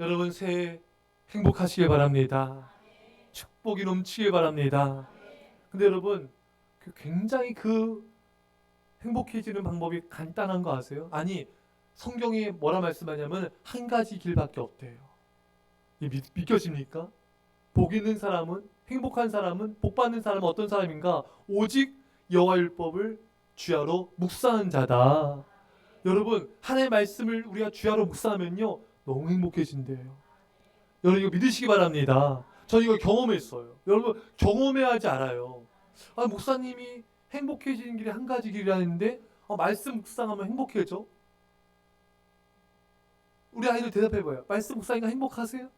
여러분 새해 행복하시길 바랍니다. 축복이 넘치길 바랍니다. 근데 여러분 그 굉장히 그 행복해지는 방법이 간단한 거 아세요? 아니 성경이 뭐라 말씀하냐면 한 가지 길밖에 없대요. 이 믿, 믿겨집니까? 복 있는 사람은 행복한 사람은 복 받는 사람은 어떤 사람인가? 오직 여호와 율법을 주야로 묵상한 자다. 여러분 하나님의 말씀을 우리가 주야로 묵상하면요 너무 행복해진대요. 여러분 이거 믿으시기 바랍니다. 전 이거 경험했어요. 여러분 경험해야 하지 알아요. 아 목사님이 행복해지는 길이 한 가지 길이라는데 아, 말씀 묵상하면 행복해져? 우리 아이들 대답해봐요. 말씀 묵상이가 행복하세요?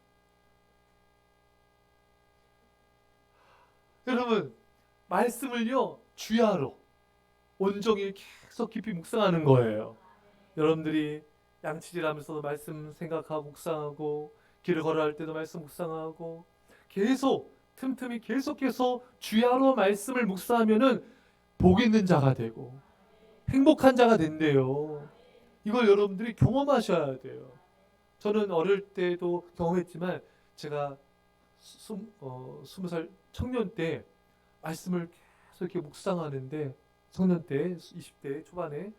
여러분 말씀을요 주야로 온종일 계속 깊이 묵상하는 거예요. 여러분들이 양치질하면서도 말씀 생각하고 묵상하고 길을 걸어갈 때도 말씀 묵상하고 계속 틈틈이 계속해서 주야로 말씀을 묵상하면은 복 있는 자가 되고 행복한 자가 된대요. 이걸 여러분들이 경험하셔야 돼요. 저는 어릴 때도 경험했지만 제가 스, 어, 스무 살 청년 때 말씀을 계속 이렇게 묵상하는데 청년 때 20대 초반에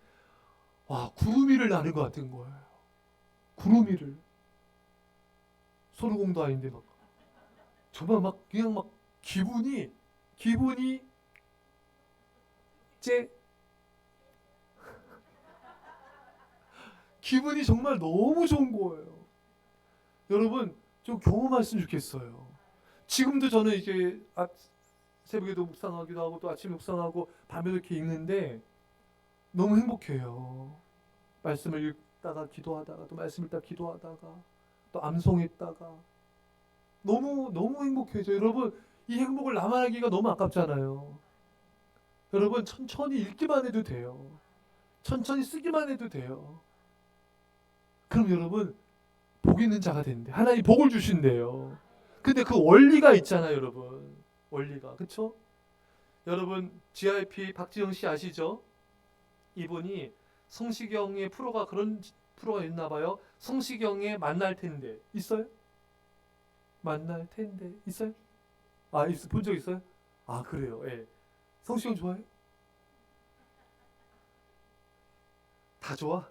와 구름 위를 나는 것 같은 거예요. 구름 위를 소르공도 아닌데 막 정말 막 그냥 막 기분이 기분이 째 기분이 정말 너무 좋은 거예요. 여러분 좀 경험했으면 좋겠어요. 지금도 저는 이제 아, 새벽에도 묵상하기도 하고 또 아침 묵상하고 밤에도 이렇게 읽는데 너무 행복해요. 말씀을 읽다가 기도하다가 또 말씀 읽다가 기도하다가 또 암송했다가 너무 너무 행복해져. 여러분 이 행복을 나만 하기가 너무 아깝잖아요. 여러분 천천히 읽기만 해도 돼요. 천천히 쓰기만 해도 돼요. 그럼 여러분 복 있는 자가 된대. 하나님 복을 주신대요. 근데 그 원리가 있잖아요, 여러분. 원리가 그쵸? 여러분 GIP 박지영 씨 아시죠? 이분이 성시경의 프로가 그런 프로가 있나 봐요. 성시경의 만날 텐데 있어요? 만날 텐데 있어요? 아, 본 적 있어요? 아, 그래요. 예. 성시경 좋아해? 다 좋아?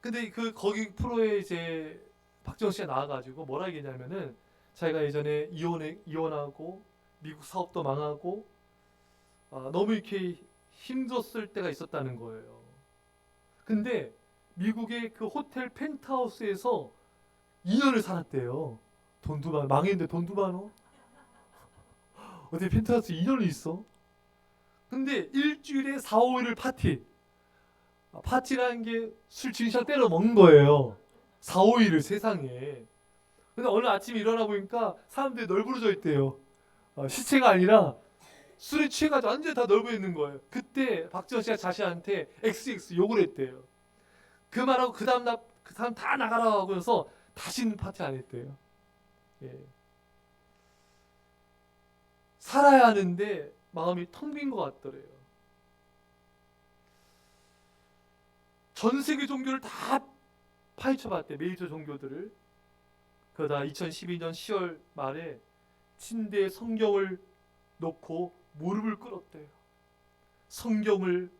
근데 그 거기 프로에 이제 박지원 씨가 나와가지고 뭐라 얘기했냐면은 자기가 예전에 이혼해 이혼하고 미국 사업도 망하고 아, 너무 이렇게 힘들었을 때가 있었다는 거예요. 근데 미국의 그 호텔 펜트하우스에서 2년을 살았대요. 많 망했는데 돈도 많어. 어디 펜트하우스 2년을 있어? 근데 일주일에 4, 5일을 파티. 아, 파티라는 게 술 진짜 때려 먹는 거예요. 4, 5일을 세상에. 근데 어느 아침에 일어나 보니까 사람들이 널브러져 있대요. 어, 시체가 아니라 술에 취해가지고 완전히 다 널브러 있는 거예요. 그때 박지원 씨가 자신한테 XX 욕을 했대요. 그 말하고 그 다음 날 그 사람 다 나가라고 하면서 다시는 파티 안 했대요. 예. 살아야 하는데 마음이 텅 빈 것 같더래요. 전 세계 종교를 다 파헤쳐봤대 메이저 종교들을. 그러다 2012년 10월 말에 침대에 성경을 놓고 무릎을 꿇었대요. 성경을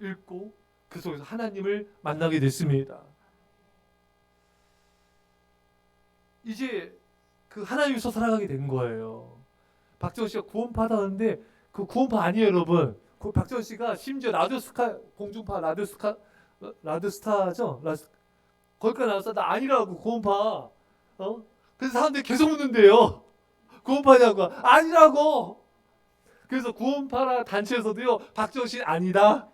읽고 그 속에서 하나님을 만나게 됐습니다. 이제 그 하나님께서 살아가게 된 거예요. 박정원 씨가 구원파 하다는데 그 구원파 아니에요, 여러분. 그 박정원 씨가 심지어 라디오스카 공중파 라디오스카 라디오스타죠? 라스 거기까지 나와서 나 아니라고 구원파. 어? 그래서 사람들이 계속 묻는데요. 구원파냐고 아니라고. 그래서 구원파라 단체에서도요 박정원 씨 아니다.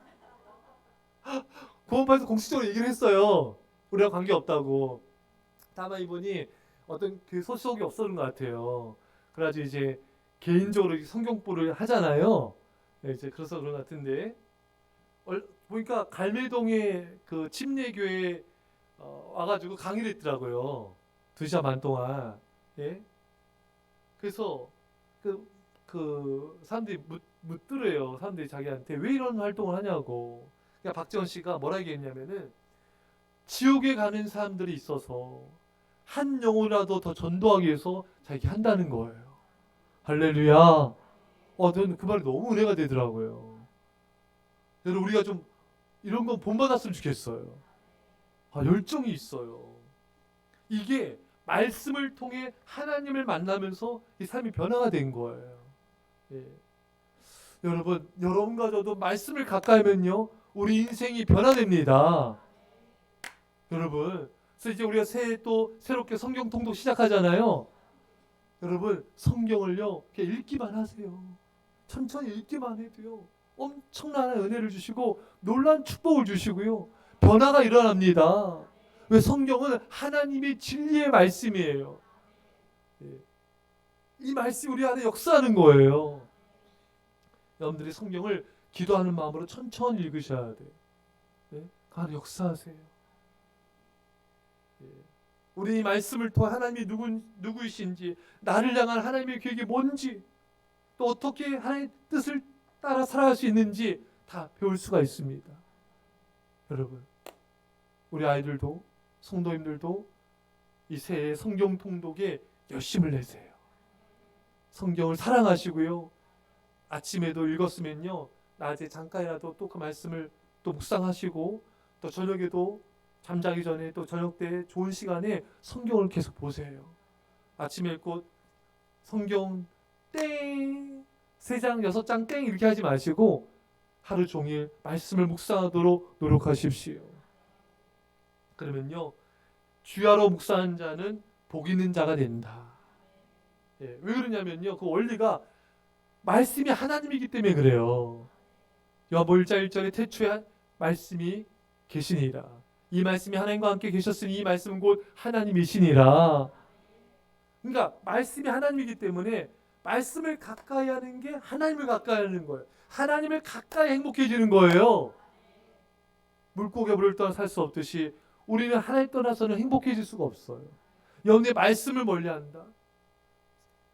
구원파에서 공식적으로 얘기를 했어요. 우리랑 관계 없다고. 다만 이분이 어떤 그 소속이 없었는 것 같아요. 그래가지고 이제 개인적으로 성경부를 하잖아요. 네, 이제 그래서 그런 것 같은데 얼, 보니까 갈매동에 그 침례교회 어, 와가지고 강의를 했더라고요. 두 시간 반 동안. 예. 그래서 그, 그 사람들이 묻, 묻더래요. 사람들이 자기한테 왜 이런 활동을 하냐고. 그러니까 박지원 씨가 뭐라 얘기했냐면은 지옥에 가는 사람들이 있어서 한 영혼이라도 더 전도하기 위해서 자기 한다는 거예요. 할렐루야. 어, 저는 그 말이 너무 은혜가 되더라고요. 여러분 우리가 좀 이런 건 본받았으면 좋겠어요. 아, 열정이 있어요. 이게 말씀을 통해 하나님을 만나면서 이 삶이 변화가 된 거예요. 예. 여러분, 여러분과 저도 말씀을 가까이 하면요, 우리 인생이 변화됩니다. 여러분, 그래서 이제 우리가 새해 또 새롭게 성경 통독 시작하잖아요. 여러분, 성경을요, 그냥 읽기만 하세요. 천천히 읽기만 해도요, 엄청난 은혜를 주시고, 놀란 축복을 주시고요, 변화가 일어납니다. 왜 성경은 하나님의 진리의 말씀이에요. 예. 이 말씀이 우리 안에 역사하는 거예요. 여러분들이 성경을 기도하는 마음으로 천천히 읽으셔야 돼요. 예? 그 역사하세요. 예. 우리 이 말씀을 통해 하나님이 누구, 누구이신지, 나를 향한 하나님의 계획이 뭔지, 또 어떻게 하나님의 뜻을 따라 살아갈 수 있는지 다 배울 수가 있습니다. 여러분, 우리 아이들도 성도님들도 이 새해 성경 통독에 열심을 내세요. 성경을 사랑하시고요. 아침에도 읽었으면요. 낮에 잠깐이라도 또 그 말씀을 또 묵상하시고 또 저녁에도 잠자기 전에 또 저녁 때 좋은 시간에 성경을 계속 보세요. 아침에 읽고 성경 땡! 세 장, 여섯 장 땡! 이렇게 하지 마시고 하루 종일 말씀을 묵상하도록 노력하십시오. 그러면요. 주야로 묵상한 자는 복 있는 자가 된다. 예, 왜 그러냐면요. 그 원리가 말씀이 하나님이기 때문에 그래요. 요한복음 1장 1절에 태초에 말씀이 계시니라. 이 말씀이 하나님과 함께 계셨으니 이 말씀은 곧 하나님이시니라. 그러니까 말씀이 하나님이기 때문에 말씀을 가까이 하는 게 하나님을 가까이 하는 거예요. 하나님을 가까이 행복해지는 거예요. 물고기 물을 떠나 살 수 없듯이 우리는 하나님 떠나서는 행복해질 수가 없어요. 여러분의 말씀을 멀리한다.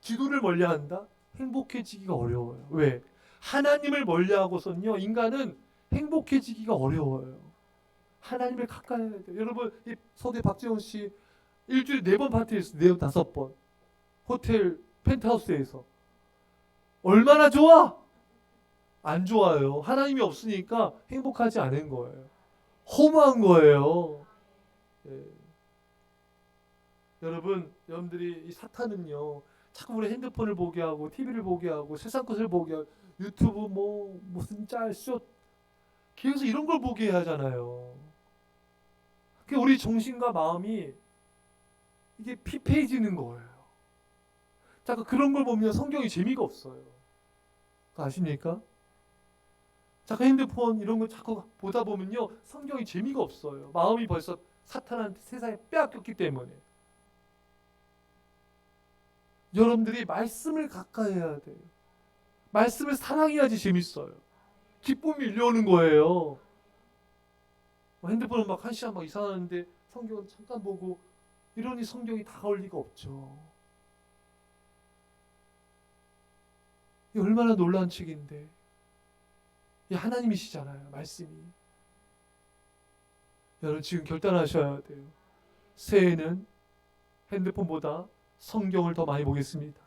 기도를 멀리한다. 행복해지기가 어려워요. 왜? 하나님을 멀리하고선요 인간은 행복해지기가 어려워요. 하나님을 가까이 해야 돼요. 여러분 이 서대 박재원 씨 일주일에 네 번 파티했어요. 네 다섯 번 호텔 펜트하우스에서 얼마나 좋아? 안 좋아요. 하나님이 없으니까 행복하지 않은 거예요. 허무한 거예요. 예. 여러분, 여러분들이 이 사탄은요, 자꾸 우리 핸드폰을 보게 하고, TV를 보게 하고, 세상 것을 보게 하고, 유튜브 뭐 무슨 짤, 숏 계속 이런 걸 보게 하잖아요. 그 우리 정신과 마음이 이게 피폐해지는 거예요. 자꾸 그런 걸 보면 성경이 재미가 없어요. 아십니까? 자꾸 핸드폰 이런 거 자꾸 보다 보면요 성경이 재미가 없어요. 마음이 벌써 사탄한테 세상에 빼앗겼기 때문에 여러분들이 말씀을 가까이 해야 돼요. 말씀을 사랑해야지 재밌어요. 기쁨이 밀려오는 거예요. 뭐 핸드폰을 막한 시간 막 이상하는데 성경은 잠깐 보고 이러니 성경이 다가올 리가 없죠. 이 얼마나 놀라운 책인데. 이 하나님이시잖아요. 말씀이. 여러분 지금 결단하셔야 돼요. 새해에는 핸드폰보다 성경을 더 많이 보겠습니다.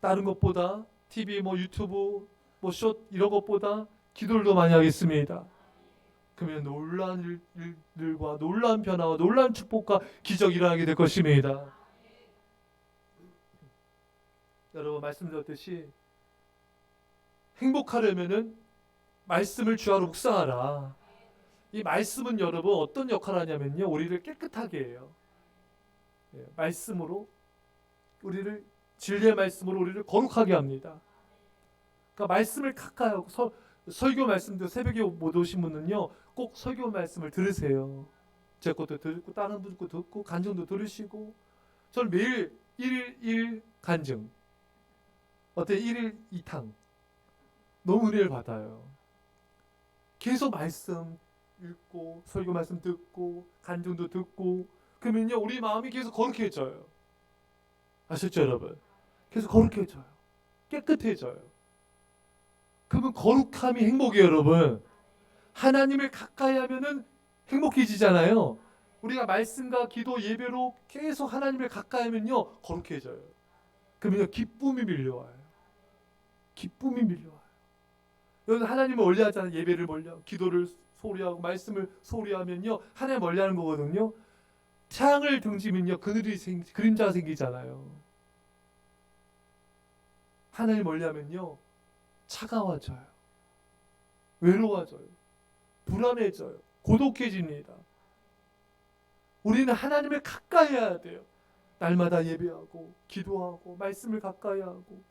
다른 것보다 TV 뭐 유튜브 뭐숏 이런 것보다 기도를 더 많이 하겠습니다. 그러면 일, 일들과 놀라운 변화와 놀라운 축복과 기적이 일어나게 될 것입니다. 여러분 말씀드렸듯이 행복하려면은 말씀을 주하로 묵상하라. 이 말씀은 여러분 어떤 역할을 하냐면요. 우리를 깨끗하게 해요. 예, 말씀으로 우리를 진리의 말씀으로 우리를 거룩하게 합니다. 그러니까 말씀을 하고 서, 설교 말씀도 새벽에 못 오신 분은요. 꼭 설교 말씀을 들으세요. 제 것도 듣고 다른 분 것도 듣고 간증도 들으시고 저는 매일 1일 1 간증 어때 1일 2탕 너무 은혜를 받아요. 계속 말씀 읽고 설교 말씀 듣고 간증도 듣고 그러면요 우리 마음이 계속 거룩해져요. 아셨죠 여러분? 계속 거룩해져요. 깨끗해져요. 그러면 거룩함이 행복이에요 여러분. 하나님을 가까이 하면은 행복해지잖아요. 우리가 말씀과 기도 예배로 계속 하나님을 가까이 하면요 거룩해져요. 그러면요 기쁨이 밀려와요. 기쁨이 밀려와요. 여러분 하나님을 멀리하잖아요. 예배를 멀리하고 기도를 소리하고 말씀을 소리하면요 하나님 멀리하는 거거든요. 태양을 등지면요 그늘이 생 그림자가 생기잖아요. 하나님 멀리하면요 차가워져요. 외로워져요. 불안해져요. 고독해집니다. 우리는 하나님을 가까이 해야 돼요. 날마다 예배하고 기도하고 말씀을 가까이 하고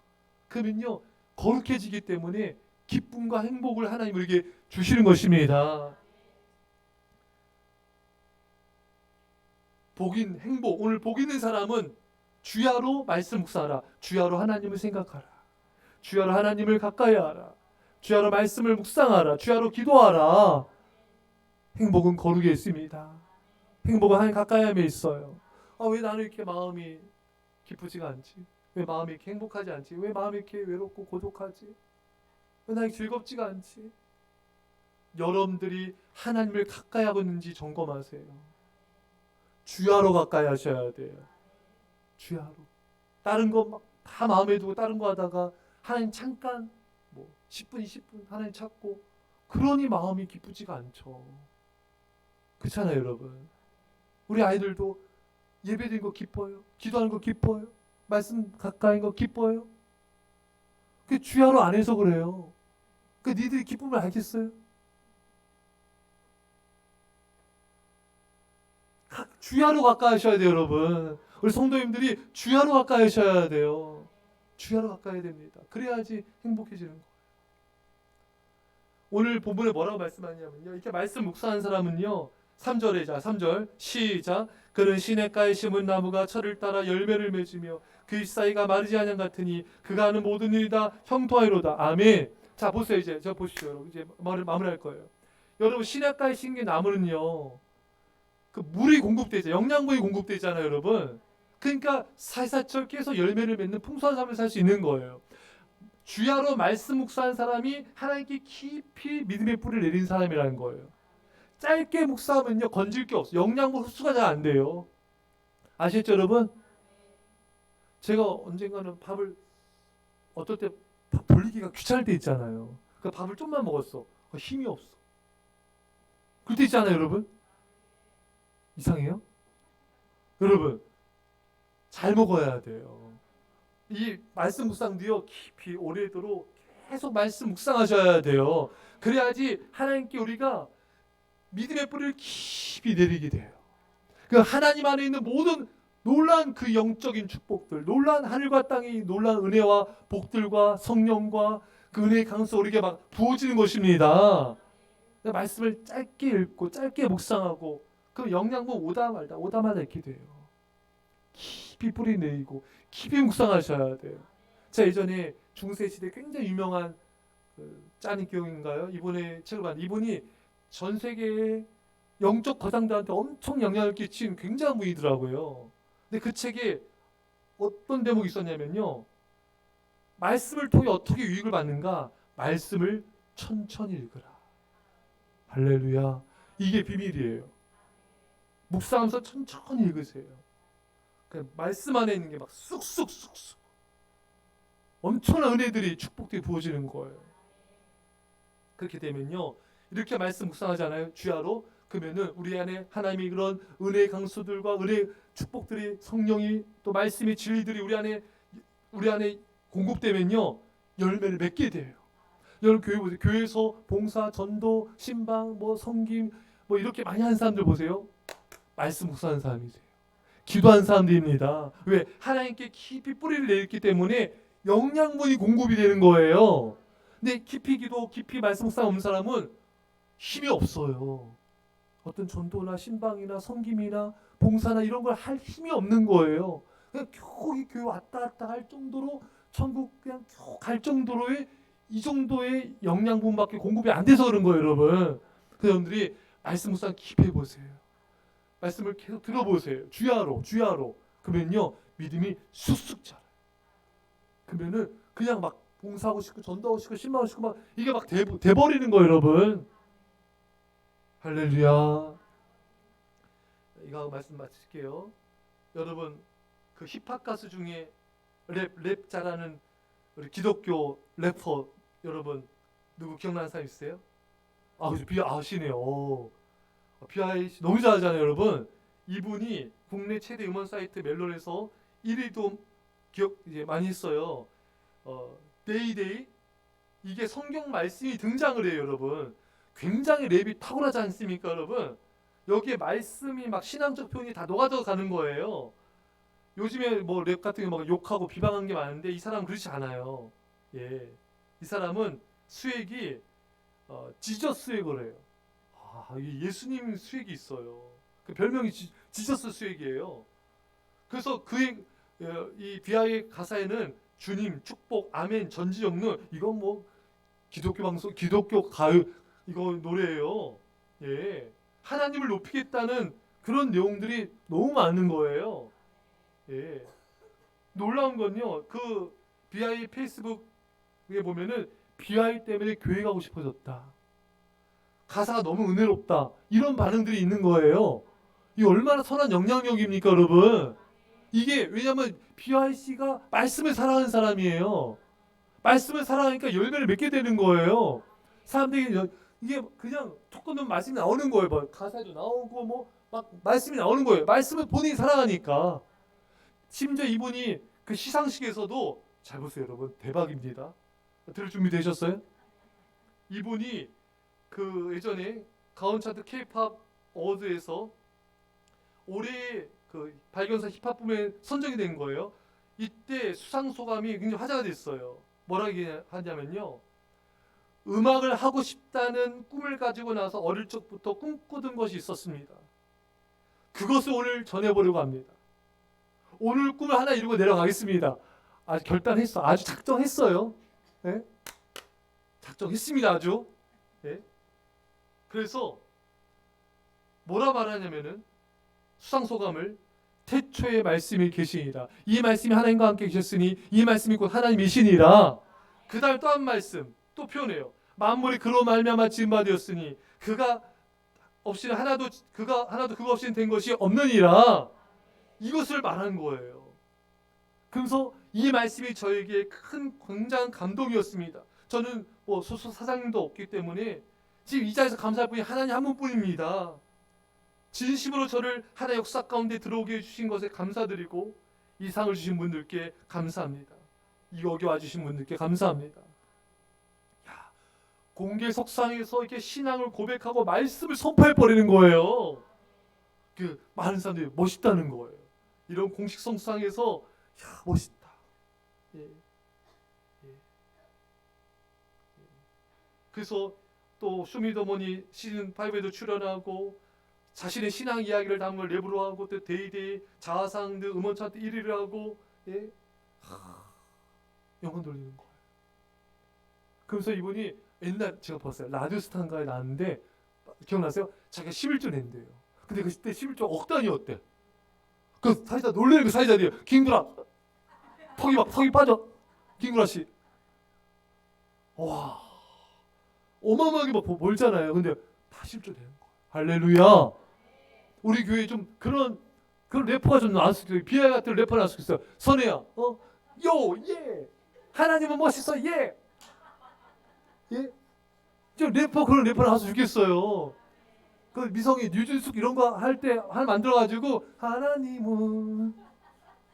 그러면요 거룩해지기 때문에 기쁨과 행복을 하나님 우리에게 주시는 것입니다. 복인 행복 오늘 복 있는 사람은 주야로 말씀 묵상하라 주야로 하나님을 생각하라 주야로 하나님을 가까이 하라 주야로 말씀을 묵상하라 주야로 기도하라 행복은 거룩에 있습니다. 행복은 하나님 가까이 함에 있어요. 아, 왜 나는 이렇게 마음이 기쁘지가 않지? 왜 마음이 이렇게 행복하지 않지? 왜 마음이 이렇게 외롭고 고독하지? 왜 나는 즐겁지가 않지? 여러분들이 하나님을 가까이 하고 있는지 점검하세요. 주야로 가까이 하셔야 돼요. 주야로. 다른 거막다 마음에 두고 다른 거 하다가 하나님 잠깐 뭐 10분, 20분 하나님 찾고 그러니 마음이 기쁘지가 않죠. 그렇잖아요, 여러분. 우리 아이들도 예배드린 거 기뻐요. 기도하는 거 기뻐요. 말씀 가까이인 거 기뻐요. 그 주야로 안 해서 그래요. 그 니들이 기쁨을 알겠어요? 가- 주야로 가까이 하셔야 돼요, 여러분. 우리 성도님들이 주야로 가까이 하셔야 돼요. 주야로 가까이 됩니다. 그래야지 행복해지는 거예요. 오늘 본문에 뭐라고 말씀하냐면요. 이렇게 말씀 묵상한 사람은요. 3절에 자 3절 시작 그는 시냇가에 심은 나무가 철을 따라 열매를 맺으며 그 잎사이가 마르지 않은 같으니 그가 하는 모든 일이 다 형통하리로다. 아멘. 자 보세요 이제. 저 보시죠 여러분. 이제 말을 마무리할 거예요. 여러분 시냇가에 심긴 나무는요 그 물이 공급되죠 영양분이 공급되잖아요 여러분. 그러니까 살살철 계속 열매를 맺는 풍성한 삶을 살 수 있는 거예요. 주야로 말씀 묵상한 사람이 하나님께 깊이 믿음의 뿌리를 내린 사람이라는 거예요. 짧게 묵상하면요 건질 게 없어. 영양분 흡수가 잘 안 돼요. 아시겠죠, 여러분? 제가 언젠가는 밥을 어떨 때 밥 돌리기가 귀찮을 때 있잖아요. 그 밥을 좀만 먹었어. 어, 힘이 없어. 그때 있잖아요, 여러분. 이상해요? 여러분 잘 먹어야 돼요. 이 말씀 묵상도요 깊이 오래도록 계속 말씀 묵상하셔야 돼요. 그래야지 하나님께 우리가 믿음의 뿌리를 깊이 내리게 돼요. 그 하나님 안에 있는 모든 놀란 그 영적인 축복들, 놀란 하늘과 땅의 놀란 은혜와 복들과 성령과 그 은혜의 강수 우리에게 막 부어지는 것입니다. 말씀을 짧게 읽고 짧게 묵상하고 그 영양분 오다 말다 오다 말다 이렇게 돼요. 깊이 뿌리 내리고 깊이 묵상하셔야 돼요. 자 예전에 중세 시대 굉장히 유명한 그 짜니 교인가요? 이번에 책을 봤는데 이분이 전 세계의 영적 거장들한테 엄청 영향을 끼친 굉장한 분이더라고요. 근데 그 책에 어떤 대목이 있었냐면요. 말씀을 통해 어떻게 유익을 받는가? 말씀을 천천히 읽으라. 할렐루야. 이게 비밀이에요. 묵상하면서 천천히 읽으세요. 그 말씀 안에 있는 게 막 쑥쑥쑥쑥 엄청난 은혜들이 축복들이 부어지는 거예요. 그렇게 되면요. 이렇게 말씀 묵상하잖아요. 주야로 그러면은 우리 안에 하나님이 그런 은혜의 강수들과 은혜 축복들이 성령이 또 말씀의 진리들이 우리 안에 우리 안에 공급되면요 열매를 맺게 돼요. 여러분 교회 보세요. 교회에서 봉사, 전도, 신방, 뭐 성김 뭐 이렇게 많이 하는 사람들 보세요. 말씀 묵상하는 사람이세요. 기도하는 사람들입니다. 왜 하나님께 깊이 뿌리를 내렸기 때문에 영양분이 공급이 되는 거예요. 근데 깊이 기도, 깊이 말씀 묵상 없는 사람은 힘이 없어요. 어떤 전도나 신방이나 섬김이나 봉사나 이런 걸 할 힘이 없는 거예요. 그냥 겨우 이 교회 왔다 갔다 할 정도로 천국 그냥 갈 정도로의 이 정도의 영양분밖에 공급이 안 돼서 그런 거예요, 여러분. 그 여러분들이 말씀 묵상 깊이 해보세요. 말씀을 계속 들어보세요. 주야로, 주야로. 그러면요 믿음이 쑥쑥 자라요. 그러면은 그냥 막 봉사하고 싶고 전도하고 싶고 신방하고 싶고 막 이게 막 돼, 돼버리는 거예요, 여러분. 할렐루야. 이거 말씀 마칠게요. 여러분 그 힙합 가수 중에 랩 랩 잘하는 우리 기독교 래퍼 여러분 누구 기억나는 사람 있어요? 아, 그죠. 비 아시네요. 오. 비아이 씨 너무 잘하잖아요, 여러분. 이분이 국내 최대 음원 사이트 멜론에서 1위도 기억 이제 많이 했어요. 어, 데이데이 이게 성경 말씀이 등장을 해요, 여러분. 굉장히 랩이 탁월하지 않습니까, 여러분? 여기에 말씀이 막 신앙적 표현이 다 녹아져 가는 거예요. 요즘에 뭐 랩 같은 게 막 욕하고 비방한 게 많은데 이 사람은 그렇지 않아요. 예. 이 사람은 수액이 어, 지저스액을 해요. 아, 이 예수님 수액이 있어요. 그 별명이 지, 지저스 수액이에요. 그래서 그의 어, 이 비하의 가사에는 주님 축복 아멘 전지영루 이건 뭐 기독교 방송 기독교 가요 이거 노래예요. 예. 하나님을 높이겠다는 그런 내용들이 너무 많은 거예요. 예. 놀라운 건요. 그 비아이 페이스북에 보면은 비아이 때문에 교회 가고 싶어졌다. 가사가 너무 은혜롭다. 이런 반응들이 있는 거예요. 이 얼마나 선한 영향력입니까, 여러분? 이게 왜냐면 비아이 씨가 말씀을 사랑하는 사람이에요. 말씀을 사랑하니까 열매를 맺게 되는 거예요. 사람들이 여- 이게 그냥 툭 끊으면 말씀이 나오는 거예요. 뭐 가사도 나오고 뭐 막 말씀이 나오는 거예요. 말씀을 본인이 사랑하니까. 심지어 이분이 그 시상식에서도 잘 보세요, 여러분. 대박입니다. 들을 준비 되셨어요? 이분이 그 예전에 가온 차트 K-팝 어워드에서 올해 그 발견사 힙합 부문에 선정이 된 거예요. 이때 수상 소감이 굉장히 화제가 됐어요. 뭐라 하냐면요. 음악을 하고 싶다는 꿈을 가지고 나서 어릴 적부터 꿈꾸던 것이 있었습니다. 그것을 오늘 전해보려고 합니다. 오늘 꿈을 하나 이루고 내려가겠습니다. 아주 결단했어. 아주 작정했어요. 예? 작정했습니다. 아주. 예? 그래서 뭐라 말하냐면은 수상 소감을 태초의 말씀이 계시니라. 이 말씀이 하나님과 함께 계셨으니 이 말씀이 곧 하나님이시니라. 그다음 또 한 말씀 또 표현해요. 만물이 그로 말미암아 지은 바 되었으니 그가 없이는 하나도 그가 하나도 그가 없이는 된 것이 없느니라. 이것을 말한 거예요. 그래서 이 말씀이 저에게 큰 굉장한 감동이었습니다. 저는 뭐 소속 사장님도 없기 때문에 지금 이 자리에서 감사할 분이 하나님 한 분뿐입니다. 진심으로 저를 하나의 역사 가운데 들어오게 해주신 것에 감사드리고 이 상을 주신 분들께 감사합니다. 여기 와주신 분들께 감사합니다. 야, 공개 석상에서 이렇게 신앙을 고백하고 말씀을 선포해 버리는 거예요. 그 많은 사람들이 멋있다는 거예요. 이런 공식 석상에서 야 멋있다. 예. 예. 예. 그래서 또 쇼미더머니 시즌 5에도 출연하고 자신의 신앙 이야기를 걸 랩으로 하고 또 데이데이 자화상 등 음원 차트 1위를 하고 예. 하, 영혼 돌리는 거예요. 그래서 이분이 옛날 제가 봤어요. 라디오스타인가에 나왔는데 기억나세요? 자기가 11조 낸대요. 근데 그때 11조 억 단위였대. 그 사이다 놀래는 그 사이다리에요. 김구라 턱이 막 턱이 빠져. 김구라 씨. 와 어마어마하게 막 멀잖아요. 근데 다 10조 되는 거예요. 할렐루야. 우리 교회 좀 그런 그런 래퍼가 좀 나왔을 때 비아 같은 래퍼 있어요. 선혜야, 어, 요, 예, 하나님은 멋있어, 예, 예. 좀 래퍼 그런 래퍼 나왔으면 좋겠어요. 그 미성이 뉴진숙 이런 거 할 때 할 만들어 가지고 하나님은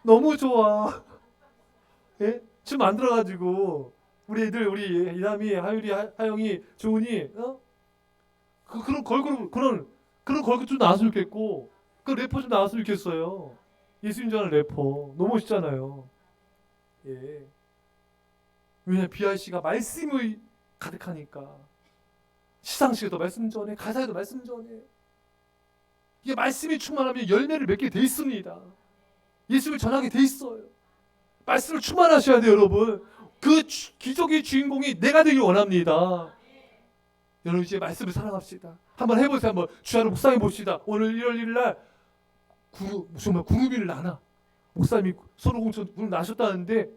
너무 좋아. 예? 춤 만들어 가지고 우리 애들 우리 이남이 하율이 하, 하영이 조은이 어? 그 그런 걸그룹 그런 그런 걸그룹 좀 나왔으면 좋겠고 그 래퍼 좀 나왔으면 좋겠어요. 예수님 줄 아는 래퍼 너무 멋있잖아요. 예. 왜냐 비아씨가 말씀이 가득하니까 시상식에도 말씀 전해 가사에도 말씀 전해 이게 말씀이 충만하면 열매를 맺게 돼 있습니다. 예수를 전하게 돼 있어요. 말씀을 충만하셔야 돼요, 여러분. 그 주- 기적의 주인공이 내가 되길 원합니다. 여러분 이제 말씀을 사랑합시다. 한번 해보세요. 한번 주야로 묵상해 봅시다. 오늘 1월 1일 날 구, 정말 구름이를 나나 목사님이 서로 공천 구름 나셨다는데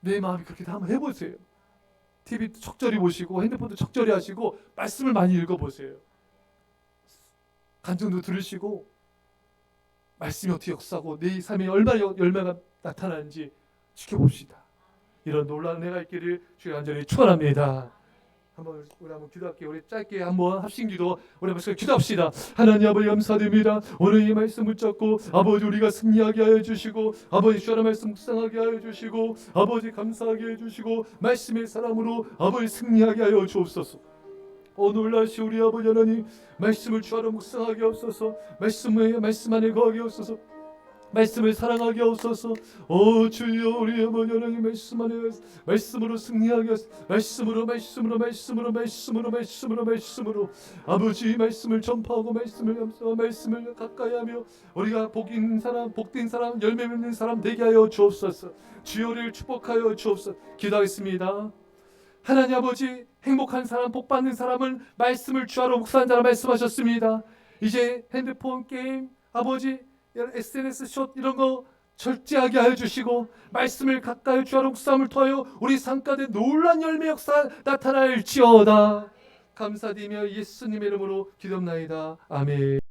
내 마음이 그렇게 다 한번 해보세요. TV 적절히 보시고 핸드폰도 적절히 하시고 말씀을 많이 읽어보세요. 간증도 들으시고 말씀이 어떻게 역사하고 내 삶에 얼마나 여- 열매가 나타나는지 지켜봅시다. 이런 놀라운 해가 있기를 주의 간절히 축원합니다. 한번 우리 한번 기도할게요. 우리 짧게 한번 합심기도 우리 한번 기도합시다. 하나님 아버지 감사드립니다. 오늘 이 말씀 붙잡고 아버지 우리가 승리하게 하여 주시고 아버지 주의 말씀 묵상하게 하여 주시고 아버지 감사하게 해 주시고 말씀의 사람으로 아버지 승리하게 하여 주옵소서. 오 놀라시 우리 아버지 하나님 말씀을 주하러 묵상하게 하옵소서 말씀에 말씀 안에 거하게 하옵소서 말씀을 사랑하게 하옵소서. 오 주여 우리 아버지 하나님 말씀 안에 말씀으로 승리하게 하옵소서. 말씀으로 말씀으로 말씀으로 말씀으로 말씀으로 말씀으로. 아버지 말씀을 전파하고 말씀을 감사하고 말씀을 가까이하며 우리가 복 있는 사람 복된 사람 열매 맺는 사람 되게 하여 주옵소서. 주여를 축복하여 주옵소서. 기도하겠습니다. 하나님 아버지 행복한 사람 복 받는 사람은 말씀을 주하러 묵상한 자라 말씀하셨습니다. 이제 핸드폰 게임 아버지 SNS 숏 이런 거 절제하게 하여 주시고 말씀을 가까이 주하러 묵상을 통하여 우리 상가대 놀란 열매 역사 나타날지어다. 감사드리며 예수님의 이름으로 기도합나이다. 아멘